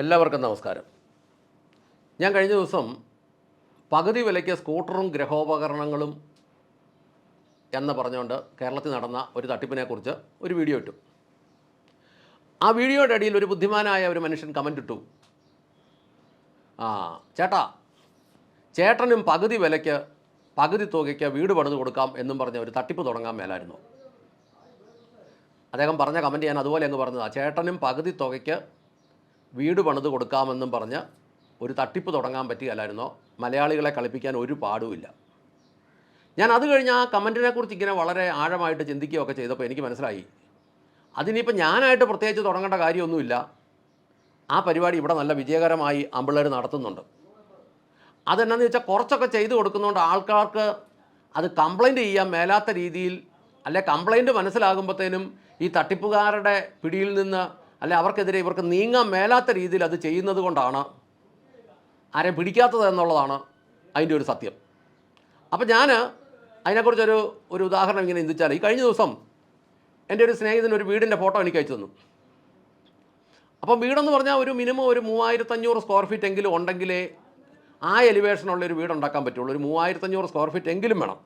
എല്ലാവർക്കും നമസ്കാരം. ഞാൻ കഴിഞ്ഞ ദിവസം പകുതി വിലയ്ക്ക് സ്കൂട്ടറും ഗ്രഹോപകരണങ്ങളും എന്ന് പറഞ്ഞുകൊണ്ട് കേരളത്തിൽ നടന്ന ഒരു തട്ടിപ്പിനെക്കുറിച്ച് ഒരു വീഡിയോ ഇട്ടു. ആ വീഡിയോയുടെ അടിയിൽ ഒരു ബുദ്ധിമാനായ ഒരു മനുഷ്യൻ കമന്റ് ഇട്ടു. ആ ചേട്ടാ ചേട്ടനും പകുതി വിലയ്ക്ക് പകുതി തുകയ്ക്ക് വീട് പണിത് കൊടുക്കാം എന്നും പറഞ്ഞ ഒരു തട്ടിപ്പ് തുടങ്ങാൻ മേലായിരുന്നു. അദ്ദേഹം പറഞ്ഞ കമന്റ് ഞാൻ അതുപോലെ അങ്ങ് പറഞ്ഞതാണ് ചേട്ടനും പകുതി തുകയ്ക്ക് വീട് പണിത് കൊടുക്കാമെന്നും പറഞ്ഞ് ഒരു തട്ടിപ്പ് തുടങ്ങാൻ പറ്റുകയല്ലായിരുന്നോ മലയാളികളെ കളിപ്പിക്കാൻ ഒരു പാടുമില്ല ഞാൻ അത് കഴിഞ്ഞ് ആ കമന്റിനെ കുറിച്ച് ഇങ്ങനെ വളരെ ആഴമായിട്ട് ചിന്തിക്കുകയൊക്കെ ചെയ്തപ്പോൾ എനിക്ക് മനസ്സിലായി. അതിനിപ്പോൾ ഞാനായിട്ട് പ്രത്യേകിച്ച് തുടങ്ങേണ്ട കാര്യമൊന്നുമില്ല. ആ പരിപാടി ഇവിടെ നല്ല വിജയകരമായി അമ്പിള്ളേർ നടത്തുന്നുണ്ട്. അതെന്നാന്ന് വെച്ചാൽ കുറച്ചൊക്കെ ചെയ്തു കൊടുക്കുന്നതുകൊണ്ട് ആൾക്കാർക്ക് അത് കംപ്ലൈന്റ് ചെയ്യാൻ മേലാത്ത രീതിയിൽ അല്ലെ കംപ്ലൈന്റ് മനസ്സിലാകുമ്പോഴത്തേനും ഈ തട്ടിപ്പുകാരുടെ പിടിയിൽ നിന്ന് അല്ലെ അവർക്കെതിരെ ഇവർക്ക് നീങ്ങാൻ മേലാത്ത രീതിയിൽ അത് ചെയ്യുന്നത് കൊണ്ടാണ് ആരെയും പിടിക്കാത്തത് എന്നുള്ളതാണ് അതിന്റെ ഒരു സത്യം. അപ്പം ഞാൻ അതിനെക്കുറിച്ചൊരു ഒരു ഉദാഹരണം ഇങ്ങനെ ചിന്തിച്ചാൽ ഈ കഴിഞ്ഞ ദിവസം എന്റെ ഒരു സ്നേഹിതന് ഒരു വീടിന്റെ ഫോട്ടോ എനിക്ക് അയച്ചു തന്നു. അപ്പം വീടെന്ന് പറഞ്ഞാൽ ഒരു മിനിമം ഒരു മൂവായിരത്തഞ്ഞൂറ് സ്ക്വയർ ഫീറ്റ് എങ്കിലും ഉണ്ടെങ്കിലേ ആ എലിവേഷനുള്ള ഒരു വീട് ഉണ്ടാക്കാൻ പറ്റുള്ളൂ. ഒരു മൂവായിരത്തഞ്ഞൂറ് സ്ക്വയർ ഫീറ്റ് എങ്കിലും വേണം.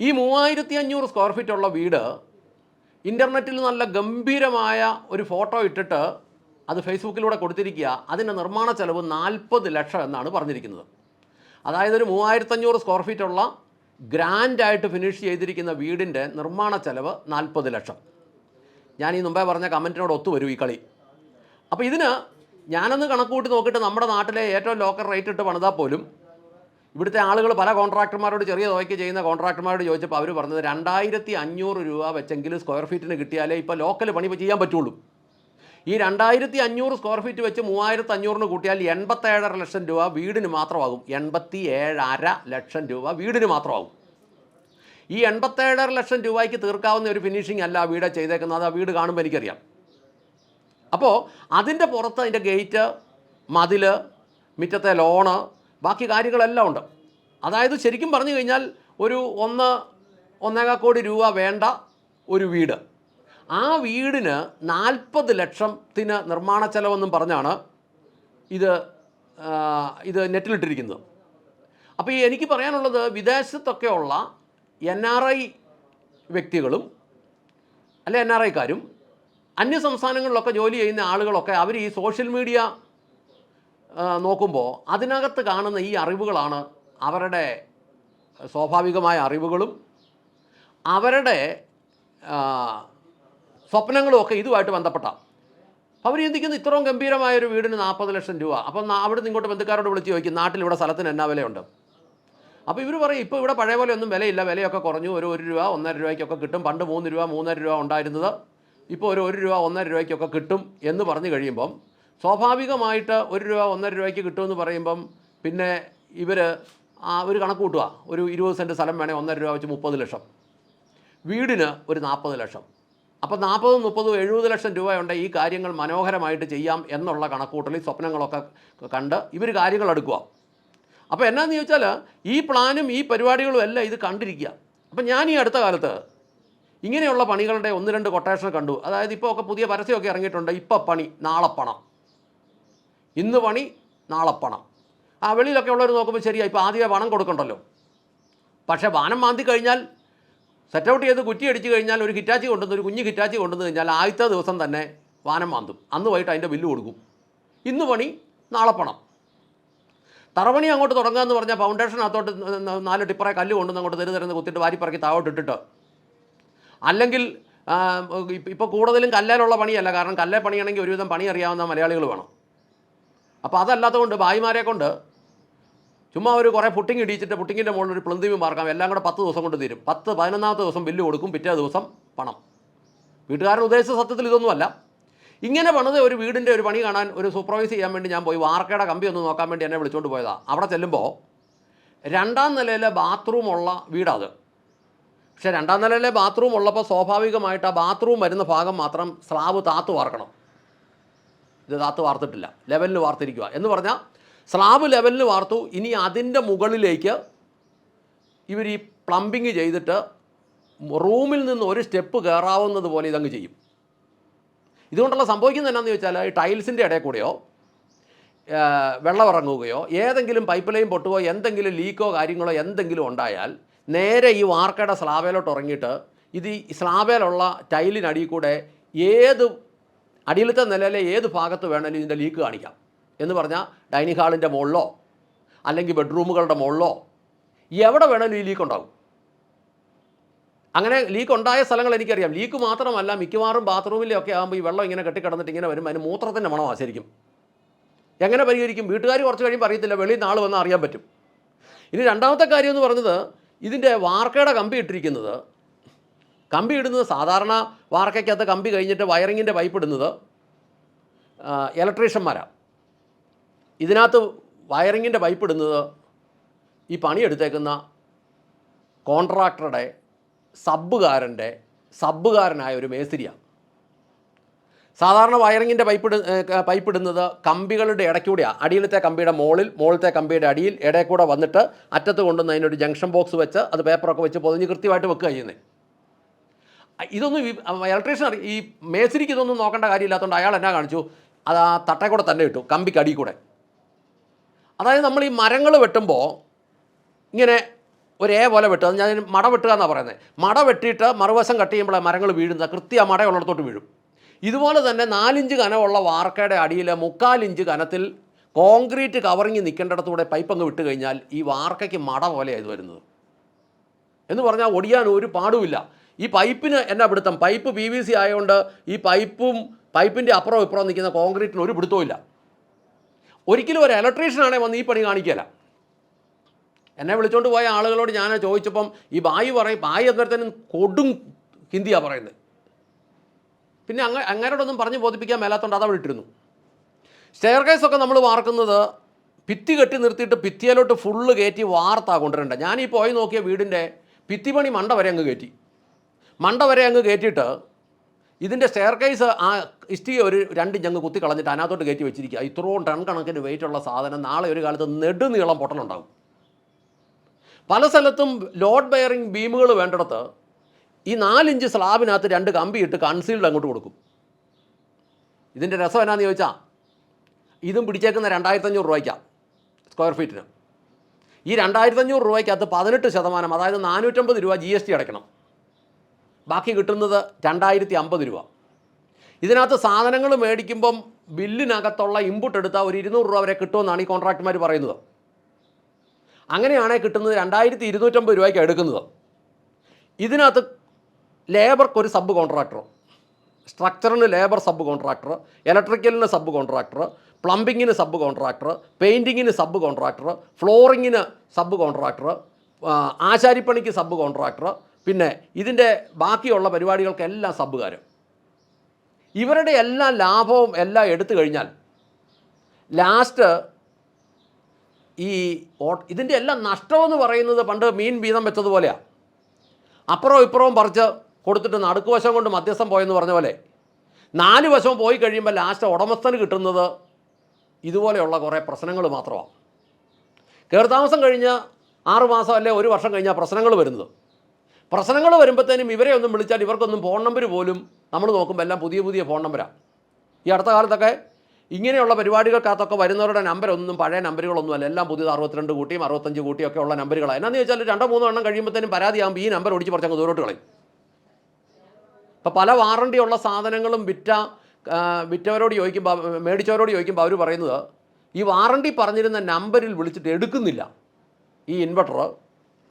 ഈ മൂവായിരത്തി അഞ്ഞൂറ് സ്ക്വയർ ഫീറ്റ് ഉള്ള വീട് ഇന്റർനെറ്റിൽ നല്ല ഗംഭീരമായ ഒരു ഫോട്ടോ ഇട്ടിട്ട് അത് ഫേസ്ബുക്കിലൂടെ കൊടുത്തിരിക്കുക. അതിന്റെ നിർമ്മാണ ചെലവ് നാൽപ്പത് ലക്ഷം എന്നാണ് പറഞ്ഞിരിക്കുന്നത്. അതായത് ഒരു മൂവായിരത്തഞ്ഞൂറ് സ്ക്വയർ ഫീറ്റ് ഉള്ള ഗ്രാൻഡായിട്ട് ഫിനിഷ് ചെയ്തിരിക്കുന്ന വീടിന്റെ നിർമ്മാണ ചെലവ് നാൽപ്പത് ലക്ഷം. ഞാൻ ഈ മുമ്പേ പറഞ്ഞ കമന്റിനോട് ഒത്തുവരും ഈ കളി. അപ്പോൾ ഇതിന് ഞാനൊന്ന് കണക്കൂട്ടി നോക്കിയിട്ട് നമ്മുടെ നാട്ടിലെ ഏറ്റവും ലോക്കൽ റേറ്റ് ഇട്ട് പണിതാൽ പോലും ഇവിടുത്തെ ആളുകൾ പല കോൺട്രാക്ടർമാരോട് ചെറിയ തുകയ്ക്ക് ചെയ്യുന്ന കോൺട്രാക്ടർമാരോട് ചോദിച്ചപ്പോൾ അവർ പറഞ്ഞത് രണ്ടായിരത്തി അഞ്ഞൂറ് രൂപ വെച്ചെങ്കിലും സ്ക്വയർ ഫീറ്റിന് കിട്ടിയാലേ ഇപ്പോൾ ലോക്കൽ പണി ചെയ്യാൻ പറ്റുള്ളൂ. ഈ രണ്ടായിരത്തി അഞ്ഞൂറ് സ്ക്വയർ ഫീറ്റ് വെച്ച് മൂവായിരത്തി അഞ്ഞൂറിന് കൂട്ടിയാൽ എൺപത്തേഴര ലക്ഷം രൂപ വീടിന് മാത്രമാകും. എൺപത്തി ഏഴര ലക്ഷം രൂപ വീടിന് മാത്രമാകും. ഈ എൺപത്തേഴര ലക്ഷം രൂപയ്ക്ക് തീർക്കാവുന്ന ഒരു ഫിനിഷിംഗ് അല്ല ആ വീട് ചെയ്തേക്കുന്നത്. ആ വീട് കാണുമ്പോൾ എനിക്കറിയാം. അപ്പോൾ അതിന്റെ പുറത്ത് അതിന്റെ ഗേറ്റ് മതിൽ മുറ്റത്തെ ലോണ് ബാക്കി കാര്യങ്ങളെല്ലാം ഉണ്ട്. അതായത് ശരിക്കും പറഞ്ഞു കഴിഞ്ഞാൽ ഒരു ഒന്ന് ഒന്നേകാ കോടി രൂപ വേണ്ട ഒരു വീട്. ആ വീടിന് നാൽപ്പത് ലക്ഷത്തിന് നിർമ്മാണ ചെലവെന്നും പറഞ്ഞാണ് ഇത് ഇത് നെറ്റിലിട്ടിരിക്കുന്നത്. അപ്പോൾ ഈ എനിക്ക് പറയാനുള്ളത് വിദേശത്തൊക്കെ ഉള്ള എൻ ആർ ഐ വ്യക്തികളും അല്ലെ എൻ ആർ ഐക്കാരും അന്യ സംസ്ഥാനങ്ങളിലൊക്കെ ജോലി ചെയ്യുന്ന ആളുകളൊക്കെ അവർ ഈ സോഷ്യൽ മീഡിയ നോക്കുമ്പോൾ അതിനകത്ത് കാണുന്ന ഈ അറിവുകളാണ് അവരുടെ സ്വാഭാവികമായ അറിവുകളും അവരുടെ സ്വപ്നങ്ങളും ഒക്കെ ഇതുമായിട്ട് ബന്ധപ്പെട്ട. അവർ ചിന്തിക്കുന്നു ഇത്രയും ഗംഭീരമായ ഒരു വീടിന് നാൽപ്പത് ലക്ഷം രൂപ. അപ്പം അവിടെ നിന്ന് ഇങ്ങോട്ട് ബന്ധുക്കാരോട് വിളിച്ച് ചോദിക്കും നാട്ടിൽ ഇവിടെ സ്ഥലത്തിന് എന്നാ വിലയുണ്ട്? അപ്പോൾ ഇവർ പറയും ഇപ്പോൾ ഇവിടെ പഴയ പോലെ ഒന്നും വിലയില്ല. വിലയൊക്കെ കുറഞ്ഞു. ഒരു ഒരു രൂപ ഒന്നര രൂപയ്ക്കൊക്കെ കിട്ടും. പണ്ട് മൂന്ന് രൂപ മൂന്നര രൂപ ഉണ്ടായിരുന്നത്. ഇപ്പോൾ ഒരു ഒരു രൂപ ഒന്നര രൂപയ്ക്കൊക്കെ കിട്ടും എന്ന് പറഞ്ഞു കഴിയുമ്പം സ്വാഭാവികമായിട്ട് ഒരു രൂപ ഒന്നര രൂപയ്ക്ക് കിട്ടുമെന്ന് പറയുമ്പം പിന്നെ ഇവർ ഒരു കണക്ക് കൂട്ടുക. ഒരു ഇരുപത് സെന്റ് സ്ഥലം വേണേൽ ഒന്നര രൂപ വെച്ച് മുപ്പത് ലക്ഷം. വീടിന് ഒരു നാൽപ്പത് ലക്ഷം. അപ്പോൾ നാൽപ്പതും മുപ്പതും എഴുപത് ലക്ഷം രൂപയുണ്ട് ഈ കാര്യങ്ങൾ മനോഹരമായിട്ട് ചെയ്യാം എന്നുള്ള കണക്കൂട്ടലിൽ സ്വപ്നങ്ങളൊക്കെ കണ്ട് ഇവർ കാര്യങ്ങൾ എടുക്കുക. അപ്പോൾ എന്നാന്ന് ചോദിച്ചാൽ ഈ പ്ലാനും ഈ പരിപാടികളും എല്ലാം ഇത് കണ്ടിരിക്കുക. അപ്പം ഞാൻ ഈ അടുത്ത കാലത്ത് ഇങ്ങനെയുള്ള പണികളുടെ ഒന്ന് രണ്ട് കൊട്ടേഷൻ കണ്ടു. അതായത് ഇപ്പോൾ ഒക്കെ പുതിയ പരസ്യമൊക്കെ ഇറങ്ങിയിട്ടുണ്ട്. ഇപ്പം പണി നാളെ പണം. ഇന്ന് പണി നാളെ പണം. ആ വെളിയിലൊക്കെ ഉള്ളവർ നോക്കുമ്പോൾ ശരിയാണ് ഇപ്പോൾ ആദ്യമേ പണം കൊടുക്കണ്ടല്ലോ. പക്ഷേ വാനം മാന്തി കഴിഞ്ഞാൽ സെറ്റ് ഔട്ട് ചെയ്ത് കുറ്റി അടിച്ച് കഴിഞ്ഞാൽ ഒരു ഹിറ്റാച്ചി കൊണ്ടുവന്ന് ഒരു കുഞ്ഞ് ഹിറ്റാച്ചി കൊണ്ടുവന്ന് കഴിഞ്ഞാൽ ആദ്യത്തെ ദിവസം തന്നെ വാനം മാന്തും. അന്ന് വൈകിട്ട് അതിന്റെ ബില്ല് കൊടുക്കും. ഇന്ന് പണി നാളെ പണം. തറവണി അങ്ങോട്ട് തുടങ്ങുക എന്ന് പറഞ്ഞാൽ ഫൗണ്ടേഷനകത്തോട്ട് നാല് ടിപ്പറെ കല്ല് കൊണ്ടുവന്ന് അങ്ങോട്ട് തെരു തരുന്ന് കുത്തിയിട്ട് വാരിപ്പറക്കി താഴോട്ട് ഇട്ടിട്ട്. അല്ലെങ്കിൽ ഇപ്പോൾ കൂടുതലും കല്ലേലുള്ള പണിയല്ല. കാരണം കല്ലേ പണിയാണെങ്കിൽ ഒരുവിധം പണി അറിയാവുന്ന മലയാളികൾ വേണം. അപ്പോൾ അതല്ലാത്തതുകൊണ്ട് ഭായിമാരെ കൊണ്ട് ചുമ്മാ ഒരു കുറേ പുട്ടിങ് ഇടിച്ചിട്ട് പുട്ടിങ്ങിന്റെ മുകളിൽ ഒരു പ്ലന്തിമി മാർക്കാം. എല്ലാം കൂടെ പത്ത് ദിവസം കൊണ്ട് തീരും. പത്ത് പതിനൊന്നാമത്തെ ദിവസം ബില്ല് കൊടുക്കും പിറ്റേ ദിവസം പണം. വീട്ടുകാരൻ ഉദ്ദേശിച്ച സത്യത്തിൽ ഇതൊന്നുമല്ല. ഇങ്ങനെ പണിത് ഒരു വീടിന്റെ ഒരു പണി കാണാൻ ഒരു സൂപ്പർവൈസ് ചെയ്യാൻ വേണ്ടി ഞാൻ പോയി വാർക്കയുടെ കമ്പി ഒന്ന് നോക്കാൻ വേണ്ടി എന്നെ വിളിച്ചുകൊണ്ട് പോയതാണ് അവിടെ ചെല്ലുമ്പോൾ രണ്ടാം നിലയിലെ ബാത്റൂമുള്ള വീടാത്. പക്ഷേ രണ്ടാം നിലയിലെ ബാത്റൂം ഉള്ളപ്പോൾ സ്വാഭാവികമായിട്ട് ആ ബാത്റൂം വരുന്ന ഭാഗം മാത്രം സ്ലാബ് താത്തു വാർക്കണം. ഇത് വാർത്തിട്ടില്ല. ലെവലിൽ വാർത്തിരിക്കുക എന്ന് പറഞ്ഞാൽ സ്ലാബ് ലെവലിൽ വാർത്തു. ഇനി അതിന്റെ മുകളിലേക്ക് ഇവർ ഈ പ്ലംബിങ് ചെയ്തിട്ട് റൂമിൽ നിന്ന് ഒരു സ്റ്റെപ്പ് കയറാവുന്നത് പോലെ ഇതങ്ങ് ചെയ്യും. ഇതുകൊണ്ടുള്ള സംഭവിക്കുന്നത് എന്നാന്ന് ചോദിച്ചാൽ ഈ ടൈൽസിന്റെ ഇടയിൽ കൂടെയോ വെള്ളം വെള്ളമിറങ്ങുകയോ ഏതെങ്കിലും പൈപ്പ് ലൈൻ പൊട്ടുകയോ എന്തെങ്കിലും ലീക്കോ കാര്യങ്ങളോ എന്തെങ്കിലും ഉണ്ടായാൽ നേരെ ഈ വാർക്കയുടെ സ്ലാബേലോട്ട് ഇറങ്ങിയിട്ട് ഇത് ഈ സ്ലാബേലുള്ള ടൈലിനടിയിൽ കൂടെ ഏത് അടിയിലത്തെ നിലയിലെ ഏത് ഭാഗത്ത് വേണമെങ്കിലും ഇതിന്റെ ലീക്ക് കാണിക്കാം. എന്ന് പറഞ്ഞാൽ ഡൈനിങ് ഹാളിന്റെ മുകളിലോ അല്ലെങ്കിൽ ബെഡ്റൂമുകളുടെ മുകളിലോ എവിടെ വേണമെങ്കിലും ഈ ലീക്ക് ഉണ്ടാകും. അങ്ങനെ ലീക്ക് ഉണ്ടായ സ്ഥലങ്ങൾ എനിക്കറിയാം. ലീക്ക് മാത്രമല്ല മിക്കവാറും ബാത്റൂമിലൊക്കെ ആകുമ്പോൾ ഈ വെള്ളം ഇങ്ങനെ കെട്ടിക്കിടന്നിട്ട് ഇങ്ങനെ വരും അതിന് മൂത്രത്തിന്റെ മണം ആശ്രയിക്കും. എങ്ങനെ പരിഹരിക്കും? വീട്ടുകാർ കുറച്ച് കഴിയുമ്പോൾ അറിയത്തില്ല വെളിയിൽ നാൾ വന്നാൽ അറിയാൻ പറ്റും. ഇനി രണ്ടാമത്തെ കാര്യം എന്ന് പറഞ്ഞത് ഇതിന്റെ വാർക്കയുടെ കമ്പി ഇട്ടിരിക്കുന്നത് കമ്പി ഇടുന്നത് സാധാരണ വാർക്കയ്ക്കകത്ത് കമ്പി കഴിഞ്ഞിട്ട് വയറിങ്ങിന്റെ പൈപ്പ് ഇടുന്നത് ഇലക്ട്രീഷ്യന്മാരാണ് ഇതിനകത്ത് വയറിങ്ങിന്റെ പൈപ്പ് ഇടുന്നത് ഈ പണിയെടുത്തേക്കുന്ന കോൺട്രാക്ടറുടെ സബ്ബുകാരന്റെ സബ്ബുകാരനായ ഒരു മേസ്തിരിയാണ് സാധാരണ വയറിങ്ങിന്റെ പൈപ്പ് ഇടുന്നത് കമ്പികളുടെ ഇടയ്ക്കൂടെയാണ് അടിയിലത്തെ കമ്പിയുടെ മോളിൽ മോളിലത്തെ കമ്പിയുടെ അടിയിൽ ഇടയിൽ കൂടെ വന്നിട്ട് അറ്റത്ത് കൊണ്ടുവന്ന് അതിനൊരു ജംഗ്ഷൻ ബോക്സ് വെച്ച് അത് പേപ്പറൊക്കെ വെച്ച് പൊതിഞ്ഞ് കൃത്യമായിട്ട് വെക്കുക ചെയ്യുന്നത് ഇതൊന്നും ഇലക്ട്രീഷ്യൻ ഈ മേസ്തിരിക്ക് ഇതൊന്നും നോക്കേണ്ട കാര്യമില്ലാത്തതുകൊണ്ട് അയാൾ എന്നാ കാണിച്ചു? അത് ആ തട്ടേ കൂടെ തന്നെ ഇട്ടു കമ്പിക്ക് അടിയിൽ കൂടെ അതായത് നമ്മൾ ഈ മരങ്ങൾ വെട്ടുമ്പോൾ ഇങ്ങനെ ഒരേ പോലെ വെട്ടുക ഞാൻ മട വെട്ടുക എന്നാണ് പറയുന്നത് മട വെട്ടിയിട്ട് മറുവശം കട്ട് ചെയ്യുമ്പോൾ മരങ്ങൾ വീഴുന്നത്. കൃത്യ മടയുള്ളിടത്തോട്ട് വീഴും. ഇതുപോലെ തന്നെ നാലിഞ്ച് കനമുള്ള വാർക്കയുടെ അടിയിൽ മുക്കാലിഞ്ച് കനത്തിൽ കോൺക്രീറ്റ് കവറിങ് നിൽക്കേണ്ടിടത്തൂടെ പൈപ്പ് അങ്ങ് വിട്ട് കഴിഞ്ഞാൽ ഈ വാർക്കയ്ക്ക് മട പോലെയാണ് ഇത് വരുന്നത്. എന്ന് പറഞ്ഞാൽ ഒടിയാൻ ഒരു പാടുമില്ല. ഈ പൈപ്പിന് എന്നാ പിടുത്തം? പൈപ്പ് പി വി സി ആയതുകൊണ്ട് ഈ പൈപ്പും പൈപ്പിന്റെ അപ്പുറം ഇപ്പുറം നിൽക്കുന്ന കോൺക്രീറ്റിന് ഒരു പിടുത്തവും ഒരിക്കലും ഒരു ഇലക്ട്രീഷ്യനാണെ വന്ന് ഈ പണി കാണിക്കുകയല്ല. എന്നെ വിളിച്ചുകൊണ്ട് പോയ ആളുകളോട് ഞാൻ ചോദിച്ചപ്പം ഈ ബായി പറയും ബായി അന്നേരത്തേനും കൊടും ഹിന്ദിയാണ് പറയുന്നത്. പിന്നെ അങ്ങ അങ്ങനോടൊന്നും പറഞ്ഞ് ബോധിപ്പിക്കാൻ മേലാത്തോണ്ട് അതാ ഇട്ടിരുന്നു. സ്റ്റെയർ കേസൊക്കെ നമ്മൾ വാർക്കുന്നത് ഭിത്തി കെട്ടി നിർത്തിയിട്ട് ഭിത്തിയിലോട്ട് ഫുള്ള് കയറ്റി വാർത്താ കൊണ്ടുവരേണ്ട. ഞാൻ ഈ പോയി നോക്കിയ വീടിന്റെ ഭിത്തിപ്പണി മണ്ട വരെ അങ്ങ് കയറ്റി മണ്ട വരെ അങ്ങ് കയറ്റിയിട്ട് ഇതിന്റെ സ്റ്റെയർ കേസ് ആ ഇഷ്ടിക ഒരു രണ്ടിഞ്ച് അങ്ങ് കുത്തി കളഞ്ഞിട്ട് അതിനകത്തോട്ട് കയറ്റി വെച്ചിരിക്കുക. ഇത്രയും ടൺ കണക്കിന് വെയിറ്റ് ഉള്ള സാധനം നാളെ ഒരു കാലത്ത് നെടുനീളം പൊട്ടലുണ്ടാകും പല സ്ഥലത്തും ലോഡ് ബെയറിംഗ് ബീമുകൾ വേണ്ടിടത്ത് ഈ നാലിഞ്ച് സ്ലാബിനകത്ത് രണ്ട് കമ്പി ഇട്ട് കൺസീൽഡ് അങ്ങോട്ട് കൊടുക്കും. ഇതിന്റെ രസം എന്നാന്ന് ചോദിച്ചാൽ ഇതും പിടിച്ചേക്കുന്ന രണ്ടായിരത്തഞ്ഞൂറ് രൂപയ്ക്കാണ് സ്ക്വയർ ഫീറ്റിന് ഈ രണ്ടായിരത്തഞ്ഞൂറ് രൂപയ്ക്കകത്ത് പതിനെട്ട് ശതമാനം അതായത് നാനൂറ്റമ്പത് രൂപ ജി എസ് ടി അടയ്ക്കണം. ബാക്കി കിട്ടുന്നത് രണ്ടായിരത്തി അമ്പത് രൂപ. ഇതിനകത്ത് സാധനങ്ങൾ മേടിക്കുമ്പം ബില്ലിനകത്തുള്ള ഇൻപുട്ട് എടുത്താൽ ഒരു ഇരുന്നൂറ് രൂപ വരെ കിട്ടുമെന്നാണ് ഈ കോൺട്രാക്ടർമാർ പറയുന്നത്. അങ്ങനെയാണെങ്കിൽ കിട്ടുന്നത് രണ്ടായിരത്തി ഇരുന്നൂറ്റമ്പത് രൂപയ്ക്ക് എടുക്കുന്നത്. ഇതിനകത്ത് ലേബർക്ക് ഒരു സബ് കോൺട്രാക്ടർ സ്ട്രക്ചറിന് ലേബർ സബ് കോൺട്രാക്ടർ ഇലക്ട്രിക്കലിന് സബ് കോൺട്രാക്ടർ പ്ലംബിങ്ങിന് സബ് കോൺട്രാക്ടർ പെയിന്റിങ്ങിന് സബ് കോൺട്രാക്ടർ ഫ്ലോറിങ്ങിന് സബ് കോൺട്രാക്ടർ ആശാരിപ്പണിക്ക് സബ് കോൺട്രാക്ടർ പിന്നെ ഇതിന്റെ ബാക്കിയുള്ള പരിപാടികൾക്കെല്ലാം സബ്ബുകാർ ഇവരുടെ എല്ലാ ലാഭവും എല്ലാം എടുത്തു കഴിഞ്ഞാൽ ലാസ്റ്റ് ഈ ഇതിന്റെ എല്ലാം നഷ്ടമെന്ന് പറയുന്നത് പണ്ട് മീൻ വീതം വെച്ചതുപോലെയാണ് അപ്പുറവും ഇപ്പുറവും പറിച്ച് കൊടുത്തിട്ട് നടുക്കുവശം കൊണ്ട് മധ്യസ്ഥം പോയെന്ന് പറഞ്ഞ പോലെ നാല് വശവും പോയി കഴിയുമ്പോൾ ലാസ്റ്റ് ഉടമസ്ഥന് കിട്ടുന്നത് ഇതുപോലെയുള്ള കുറേ പ്രശ്നങ്ങൾ മാത്രമാണ് കയറി താമസം കഴിഞ്ഞ് ആറ് മാസം അല്ലെ ഒരു വർഷം കഴിഞ്ഞാൽ പ്രശ്നങ്ങൾ വരുന്നത്. പ്രശ്നങ്ങൾ വരുമ്പോഴത്തേനും ഇവരെ ഒന്നും വിളിച്ചാൽ ഇവർക്കൊന്നും ഫോൺ നമ്പർ പോലും നമ്മൾ നോക്കുമ്പോൾ എല്ലാം പുതിയ പുതിയ ഫോൺ നമ്പരാണ് ഈ അടുത്ത കാലത്തൊക്കെ ഇങ്ങനെയുള്ള പരിപാടികൾക്കകത്തൊക്കെ വരുന്നവരുടെ നമ്പരൊന്നും പഴയ നമ്പറുകളൊന്നും അല്ല. എല്ലാം പുതിയത് അറുപത്തിരണ്ട് കൂട്ടിയും അറുപത്തഞ്ച് കൂട്ടിയും ഒക്കെ ഉള്ള നമ്പറുകളാണ് എന്നാന്ന് ചോദിച്ചാൽ രണ്ടോ മൂന്നോ എണ്ണം കഴിയുമ്പോഴത്തേനും പരാതിയാകുമ്പോൾ ഈ നമ്പർ ഒടിച്ച് പറിച്ചങ്ങ് ദൂരോട്ട് കളയും. ഇപ്പം പല വാറണ്ടിയുള്ള സാധനങ്ങളും വിറ്റ വിറ്റവരോട് ചോദിക്കുമ്പോൾ മേടിച്ചവരോട് ചോദിക്കുമ്പോൾ അവർ പറയുന്നത് ഈ വാറണ്ടി പറഞ്ഞിരുന്ന നമ്പറിൽ വിളിച്ചിട്ട് എടുക്കുന്നില്ല. ഈ ഇൻവെർട്ടർ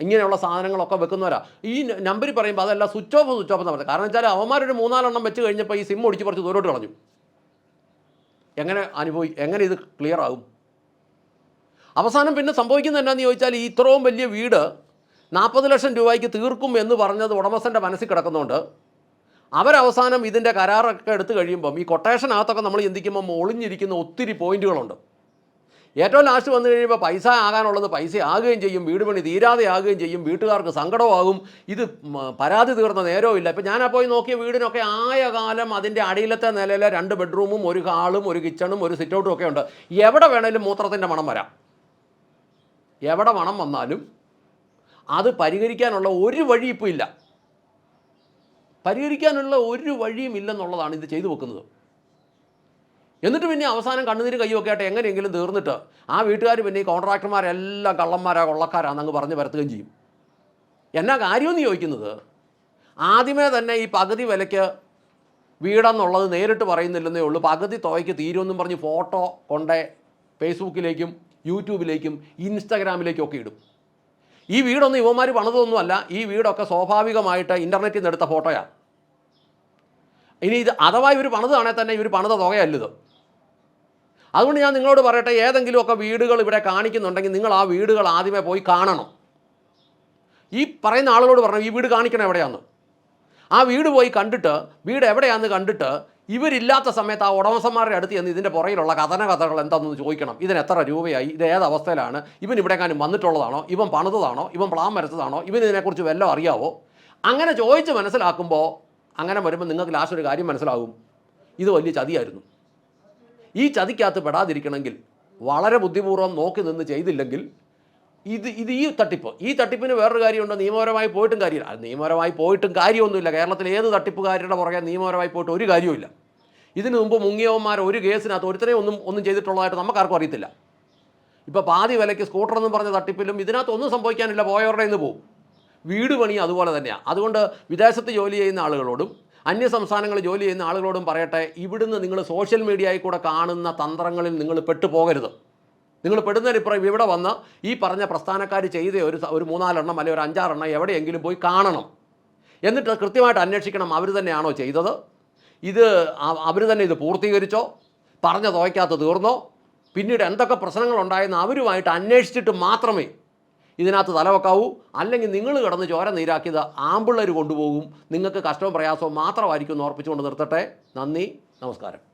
ഇങ്ങനെയുള്ള സാധനങ്ങളൊക്കെ വെക്കുന്നവരാ. ഈ നമ്പർ പറയുമ്പോൾ അതെല്ലാം സ്വിച്ച് ഓഫ് സ്വിച്ച് ഓഫ് എന്ന് പറഞ്ഞത്. കാരണം വെച്ചാൽ അവന്മാരൊരു മൂന്നാലെണ്ണം വെച്ച് കഴിഞ്ഞപ്പോൾ ഈ സിം ഒടിച്ച് കുറച്ച് ദൂരോട്ട് കളഞ്ഞു. എങ്ങനെ അനുഭവി എങ്ങനെ ഇത് ക്ലിയർ ആകും? അവസാനം പിന്നെ സംഭവിക്കുന്നത് എന്നാന്ന് ചോദിച്ചാൽ ഈ ഇത്രയും വലിയ വീട് നാൽപ്പത് ലക്ഷം രൂപയ്ക്ക് തീർക്കും എന്ന് പറഞ്ഞത് ഉടമസ്ഥന്റെ മനസ്സിൽ കിടക്കുന്നതുകൊണ്ട് അവരവസാനം ഇതിന്റെ കരാറൊക്കെ എടുത്തു കഴിയുമ്പം ഈ കൊട്ടേഷനകത്തൊക്കെ നമ്മൾ ചിന്തിക്കുമ്പം ഒളിഞ്ഞിരിക്കുന്ന ഒത്തിരി പോയിന്റുകളുണ്ട് ഏറ്റവും ലാസ്റ്റ് വന്നു കഴിയുമ്പോൾ പൈസ ആകാനുള്ളത് പൈസ ആകുകയും ചെയ്യും വീട് പണി തീരാതെ ആകുകയും ചെയ്യും വീട്ടുകാർക്ക് സങ്കടമാകും. ഇത് പരാതി തീർന്ന നേരവും ഇല്ല. ഇപ്പം ഞാൻ പോയി നോക്കിയ വീടിനൊക്കെ ആയ കാലം അതിന്റെ അടിയിലത്തെ നിലയിലെ രണ്ട് ബെഡ്റൂമും ഒരു ഹാളും ഒരു കിച്ചണും ഒരു സിറ്റൗട്ടും ഒക്കെ ഉണ്ട്. എവിടെ വേണേലും മൂത്രത്തിന്റെ മണം വരാം. എവിടെ മണം വന്നാലും അത് പരിഹരിക്കാനുള്ള ഒരു വഴി ഇപ്പോൾ ഇല്ല. പരിഹരിക്കാനുള്ള ഒരു വഴിയും ഇല്ലെന്നുള്ളതാണ് ഇത് ചെയ്തു വെക്കുന്നത്. എന്നിട്ട് പിന്നെ അവസാനം കണ്ണുനീര് കയ്യൊക്കെ ആയിട്ട് എങ്ങനെയെങ്കിലും തീർന്നിട്ട് ആ വീട്ടുകാർ പിന്നെ ഈ കോൺട്രാക്ടർമാരെല്ലാം കള്ളന്മാരാ കൊള്ളക്കാരാന്നങ്ങ് പറഞ്ഞ് പരത്തുകയും ചെയ്യും. എന്നാ കാര്യമെന്ന് ചോദിക്കുന്നത്? ആദ്യമേ തന്നെ ഈ പകുതി വിലയ്ക്ക് വീടെന്നുള്ളത് നേരിട്ട് പറയുന്നില്ലെന്നേ ഉള്ളൂ. പകുതി തുകയ്ക്ക് തീരുമെന്നും പറഞ്ഞ് ഫോട്ടോ കൊണ്ടേ ഫേസ്ബുക്കിലേക്കും യൂട്യൂബിലേക്കും ഇൻസ്റ്റാഗ്രാമിലേക്കും ഒക്കെ ഇടും. ഈ വീടൊന്നും യുവമാർ പണിതൊന്നുമല്ല. ഈ വീടൊക്കെ സ്വാഭാവികമായിട്ട് ഇന്റർനെറ്റിൽ നിന്ന് എടുത്ത ഫോട്ടോയാണ് ഇനി ഇത് അഥവാ ഇവർ പണിതാണെങ്കിൽ തന്നെ ഇവർ പണിത തുകയല്ലിത് അതുകൊണ്ട് ഞാൻ നിങ്ങളോട് പറയട്ടെ ഏതെങ്കിലുമൊക്കെ വീടുകൾ ഇവിടെ കാണിക്കുന്നുണ്ടെങ്കിൽ നിങ്ങൾ ആ വീടുകൾ ആദ്യമേ പോയി കാണണം. ഈ പറയുന്ന ആളുകളോട് പറഞ്ഞു ഈ വീട് കാണിക്കണം എവിടെയാന്ന്? ആ വീട് പോയി കണ്ടിട്ട് വീട് എവിടെയാന്ന് കണ്ടിട്ട് ഇവരില്ലാത്ത സമയത്ത് ആ ഉടമസ്ഥന്മാരുടെ അടുത്ത് ചെന്ന് ഇതിന്റെ പുറയിലുള്ള കഥന കഥകൾ എന്താണെന്ന് ചോദിക്കണം. ഇതിന് എത്ര രൂപയായി? ഇത് ഏത് അവസ്ഥയിലാണ്? ഇവൻ ഇവിടെക്കാനും വന്നിട്ടുള്ളതാണോ? ഇവൻ പണിതതാണോ? ഇവൻ പ്ലാൻ വരച്ചതാണോ? ഇവൻ ഇതിനെക്കുറിച്ച് വല്ലതും അറിയാവോ? അങ്ങനെ ചോദിച്ച് മനസ്സിലാക്കുമ്പോൾ അങ്ങനെ വരുമ്പോൾ നിങ്ങൾക്ക് ലാസ്റ്റ് ഒരു കാര്യം മനസ്സിലാകും. ഇത് വലിയ ചതിയായിരുന്നു. ഈ ചതിക്കകത്ത് പെടാതിരിക്കണമെങ്കിൽ വളരെ ബുദ്ധിപൂർവം നോക്കി നിന്ന് ചെയ്തില്ലെങ്കിൽ ഇത് ഇത് ഈ തട്ടിപ്പ് ഈ തട്ടിപ്പിന് വേറൊരു കാര്യമുണ്ട് നിയമപരമായി പോയിട്ടും കാര്യമില്ല. നിയമപരമായി പോയിട്ടും കാര്യമൊന്നുമില്ല. കേരളത്തിൽ ഏത് തട്ടിപ്പുകാരുടെ പുറകെ നിയമപരമായി പോയിട്ട് ഒരു കാര്യവുമില്ല. ഇതിനു മുമ്പ് മുങ്ങിയവന്മാർ ഒരു കേസിനകത്ത് ഒരുത്തനെ ഒന്നും ഒന്നും ചെയ്തിട്ടുള്ളതായിട്ട് നമുക്കാർക്കും അറിയത്തില്ല. ഇപ്പോൾ പാതി വിലയ്ക്ക് സ്കൂട്ടർ എന്ന് പറഞ്ഞ തട്ടിപ്പിലും ഇതിനകത്ത് ഒന്നും സംഭവിക്കാനില്ല പോയവരുടെ നിന്ന് പോകും വീട് പണി അതുപോലെ തന്നെയാണ് അതുകൊണ്ട് വിദേശത്ത് ജോലി ചെയ്യുന്ന ആളുകളോടും അന്യ സംസ്ഥാനങ്ങളിൽ ജോലി ചെയ്യുന്ന ആളുകളോടും പറയട്ടെ ഇവിടുന്ന് നിങ്ങൾ സോഷ്യൽ മീഡിയയിൽ കൂടെ കാണുന്ന തന്ത്രങ്ങളിൽ നിങ്ങൾ പെട്ടുപോകരുത് നിങ്ങൾ പെടുന്നതിനിപ്പുറം ഇവിടെ വന്ന് ഈ പറഞ്ഞ പ്രസ്ഥാനക്കാർ ചെയ്ത ഒരു ഒരു മൂന്നാലെണ്ണം അല്ലെങ്കിൽ ഒരു അഞ്ചാറെണ്ണം എവിടെയെങ്കിലും പോയി കാണണം. എന്നിട്ട് കൃത്യമായിട്ട് അന്വേഷിക്കണം അവർ തന്നെയാണോ ചെയ്തത്? ഇത് അവർ തന്നെ ഇത് പൂർത്തീകരിച്ചോ? പറഞ്ഞ തുകയ്ക്കകത്ത് തീർന്നോ? പിന്നീട് എന്തൊക്കെ പ്രശ്നങ്ങളുണ്ടായെന്ന് അവരുമായിട്ട് അന്വേഷിച്ചിട്ട് മാത്രമേ ഇതിനകത്ത് തലവെക്കാവൂ. അല്ലെങ്കിൽ നിങ്ങൾ കിടന്ന് ചോര നീരാക്കിയത് ആമ്പിള്ളേർ കൊണ്ടുപോകും. നിങ്ങൾക്ക് കഷ്ടവും പ്രയാസവും മാത്രമായിരിക്കും എന്ന് ഓർപ്പിച്ചുകൊണ്ട് നിർത്തട്ടെ. നന്ദി. നമസ്കാരം.